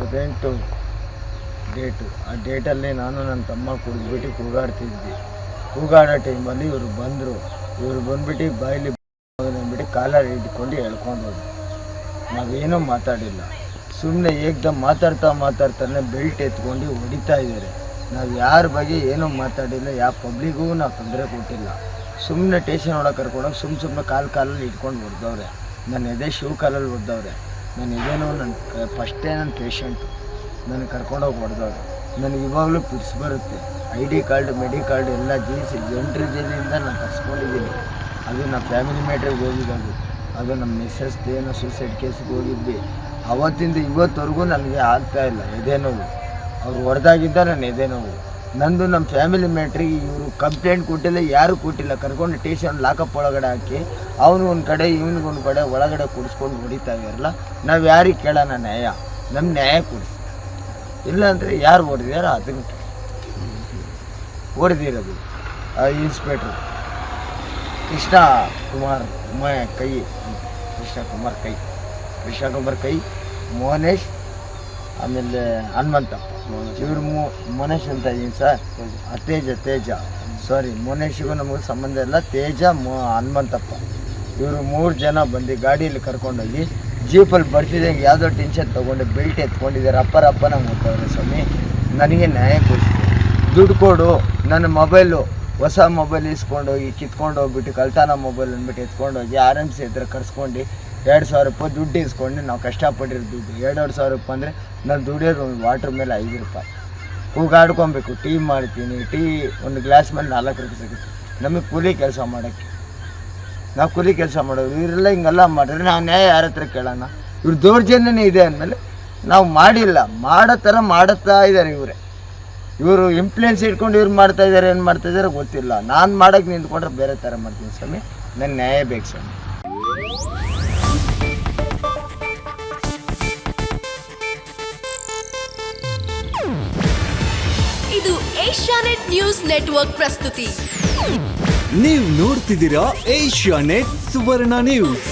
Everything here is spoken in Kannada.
ಹದಿನೆಂಟು ಡೇಟು ಆ ಡೇಟಲ್ಲಿ ನಾನು ನನ್ನ ತಮ್ಮ ಕುಡಿದ್ಬಿಟ್ಟು ಕೂಗಾಡ್ತಿದ್ವಿ. ಕೂಗಾಡೋ ಟೈಮಲ್ಲಿ ಇವರು ಬಂದರು. ಇವರು ಬಂದ್ಬಿಟ್ಟು ಬಾಯಲ್ಲಿ ಅಂದ್ಬಿಟ್ಟು ಕಾಲರ್ ಹಿಡ್ಕೊಂಡು ಎಳ್ಕೊಂಡು ಹೋದ್ರು. ನಾವೇನೂ ಮಾತಾಡಿಲ್ಲ. ಸುಮ್ಮನೆ ಏಕ್ದಮ್ ಮಾತಾಡ್ತಾ ಮಾತಾಡ್ತಾನೆ ಬೆಲ್ಟ್ ಎತ್ಕೊಂಡು ಹೊಡಿತಾ ಇದ್ದಾರೆ. ನಾವು ಯಾರ ಬಗ್ಗೆ ಏನೂ ಮಾತಾಡಿಲ್ಲ ಯಾವ ಪಬ್ಲಿಗೂ ನಾವು ತೊಂದರೆ ಕೊಟ್ಟಿಲ್ಲ. ಸುಮ್ಮನೆ ಟೇಷನ್ ಒಳಗೆ ಕರ್ಕೊಂಡೋಗಿ ಸುಮ್ಮ ಸುಮ್ಮನೆ ಕಾಲು ಕಾಲಲ್ಲಿ ಇಟ್ಕೊಂಡು ಹೊಡೆದವ್ರೆ. ನನ್ನ ಎದೆ ಶಿವ ಕಾಲಲ್ಲಿ ಹೊಡೆದವ್ರೆ. ನನ್ನ ಏನೋ ನನ್ನ ಫಸ್ಟೇ ನನ್ನ ಪೇಷಂಟು ನನಗೆ ಕರ್ಕೊಂಡೋಗಿ ಹೊಡೆದವ್ರು. ನನಗೆ ಇವಾಗಲೂ ಪಿಡ್ಸ್ ಬರುತ್ತೆ. I D card medi card ಎಲ್ಲ ಜೀಸಿ ಎಂಟ್ರಿ ಜೈಲಿಂದ ನಾನು ತರಿಸ್ಕೊಂಡಿದ್ದೀನಿ ಅದು ನಮ್ಮ ಫ್ಯಾಮಿಲಿ ಮ್ಯಾಟ್ರಿಗೆ ಹೋಗಿದ್ದು ಅದು ನಮ್ಮ ಮಿಸ್ಸಸ್ ಏನೋ ಸೂಸೈಡ್ ಕೇಸಿಗೆ ಹೋಗಿದ್ವಿ. ಅವತ್ತಿಂದ ಇವತ್ತವರೆಗೂ ನನಗೆ ಆಗ್ತಾ ಇಲ್ಲ ಎದೆ ನೋವು. ಅವ್ರು ಹೊಡೆದಾಗಿದ್ದ ನಾನು ಎದೆ ನೋವು. ನಂದು ನಮ್ಮ ಫ್ಯಾಮಿಲಿ ಮ್ಯಾಟ್ರಿಗೆ ಇವರು ಕಂಪ್ಲೇಂಟ್ ಕೊಟ್ಟಿಲ್ಲ, ಯಾರೂ ಕೊಟ್ಟಿಲ್ಲ. ಕರ್ಕೊಂಡು ಟೇಷನ್ ಲಾಕಪ್ ಒಳಗಡೆ ಹಾಕಿ, ಅವನು ಒಂದು ಕಡೆ ಇವನಿಗೊಂದು ಕಡೆ ಒಳಗಡೆ ಕುಡಿಸ್ಕೊಂಡು ಹೊಡಿತಾ ಇರಲ್ಲ ನಾವು ಯಾರಿಗೆ ಕೇಳೋಣ ನ್ಯಾಯ? ನಮ್ಮ ನ್ಯಾಯ ಕೊಡಿಸಿ. ಇಲ್ಲಾಂದರೆ ಯಾರು ಹೊಡೆದಾರ ಅದನ್ನು. ಹೊಡೆದಿರೋದು ಇನ್ಸ್ಪೆಕ್ಟ್ರು ಕೃಷ್ಣ ಕುಮಾರ್ ಕೈ. ಕೃಷ್ಣ ಕುಮಾರ್ ಕೈ. ಕೃಷ್ಣ ಕುಮಾರ್ ಕೈ. ಮೋಹನೇಶ್ ಆಮೇಲೆ ಹನುಮಂತಪ್ಪ ಇವರು ಮು ಮೋನೇಶ್ ಅಂತ ಇದೀನಿ ಸರ್. ಆ, ತೇಜ ತೇಜ. ಸಾರಿ ಮೋನೇಶಿಗೂ ನಮಗೂ ಸಂಬಂಧ ಇಲ್ಲ. ತೇಜ ಮೋ ಹನುಮಂತಪ್ಪ ಇವರು ಮೂರು ಜನ ಬಂದು ಗಾಡಿಯಲ್ಲಿ ಕರ್ಕೊಂಡೋಗಿ ಜೀಪಲ್ಲಿ ಬರ್ತಿದ್ದಂಗೆ ಯಾವುದೋ ಟೆನ್ಷನ್ ತೊಗೊಂಡು ಬೆಲ್ಟ್ ಎತ್ಕೊಂಡಿದ್ದಾರೆ. ಅಪ್ಪರ ಅಪ್ಪನ ಮುಟ್ಟವ್ರೆ ಸ್ವಾಮಿ. ನನಗೆ ನ್ಯಾಯ ಕೊಡಿಸಿದೆ ದುಡ್ಡು ಕೊಡು. ನನ್ನ ಮೊಬೈಲು ಹೊಸ ಮೊಬೈಲ್ ಇಸ್ಕೊಂಡೋಗಿ ಕಿತ್ಕೊಂಡು ಹೋಗ್ಬಿಟ್ಟು ಕಲ್ತಾನ ಮೊಬೈಲ್ ಅಂದ್ಬಿಟ್ಟು ಎತ್ಕೊಂಡೋಗಿ ಆರ್ ಎಂ ಸಿ ಹತ್ರ ಕರ್ಸ್ಕೊಂಡು, ಎರಡು ಸಾವಿರ ರೂಪಾಯಿ ದುಡ್ಡು ಇಸ್ಕೊಂಡು ನಾವು ಕಷ್ಟಪಟ್ಟಿರೋ ದುಡ್ಡು ಎರಡೆರಡು ಸಾವಿರ ರೂಪಾಯಿ ಅಂದರೆ ನಾನು ದುಡಿಯೋದು ಒಂದು ವಾಟ್ರ್ ಮೇಲೆ ಐದು ರೂಪಾಯಿ. ಕೂಗಾಡ್ಕೊಬೇಕು ಟೀ ಮಾಡ್ತೀನಿ, ಟೀ ಒಂದು ಗ್ಲಾಸ್ ಮೇಲೆ ನಾಲ್ಕು ರೂಪಾಯಿ ಸಿಗುತ್ತೆ. ನಮಗೆ ಕೂಲಿ ಕೆಲಸ ಮಾಡೋಕ್ಕೆ. ನಾವು ಕೂಲಿ ಕೆಲಸ ಮಾಡೋದು ಇವರೆಲ್ಲ ಹಿಂಗೆಲ್ಲ ಮಾಡಿದ್ರೆ ನಾವು ನ್ಯಾಯ ಯಾರ ಹತ್ರ ಕೇಳೋಣ? ಇವ್ರ ದೌರ್ಜನ್ಯನೇ ಇದೆ ಅಂದಮೇಲೆ ನಾವು ಮಾಡಿಲ್ಲ. ಮಾಡೋ ಥರ ಮಾಡುತ್ತಾ ಇದ್ದಾರೆ ಇವರೇ. ಇವರು ಇಂಪ್ಲೂಯೆನ್ಸ್ ಇಟ್ಕೊಂಡು ಇವ್ರು ಮಾಡ್ತಾ ಇದ್ದಾರೆ ಏನು ಮಾಡ್ತಾ ಇದ್ದಾರೆ ಗೊತ್ತಿಲ್ಲ. ನಾನು ಮಾಡೋಕ್ಕೆ ನಿಂತ್ಕೊಂಡ್ರೆ ಬೇರೆ ಥರ ಮಾಡ್ತೀನಿ ಸ್ವಾಮಿ. ನನ್ನ ನ್ಯಾಯ ಬೇಕು ಸ್ವಾಮಿ. ಇದು ಏಷ್ಯಾನೆಟ್ ನ್ಯೂಸ್ ನೆಟ್ವರ್ಕ್ ಪ್ರಸ್ತುತಿ. ನೀವು ನೋಡ್ತಿದ್ದೀರಾ ಏಷ್ಯಾನೆಟ್ ಸುವರ್ಣ ನ್ಯೂಸ್.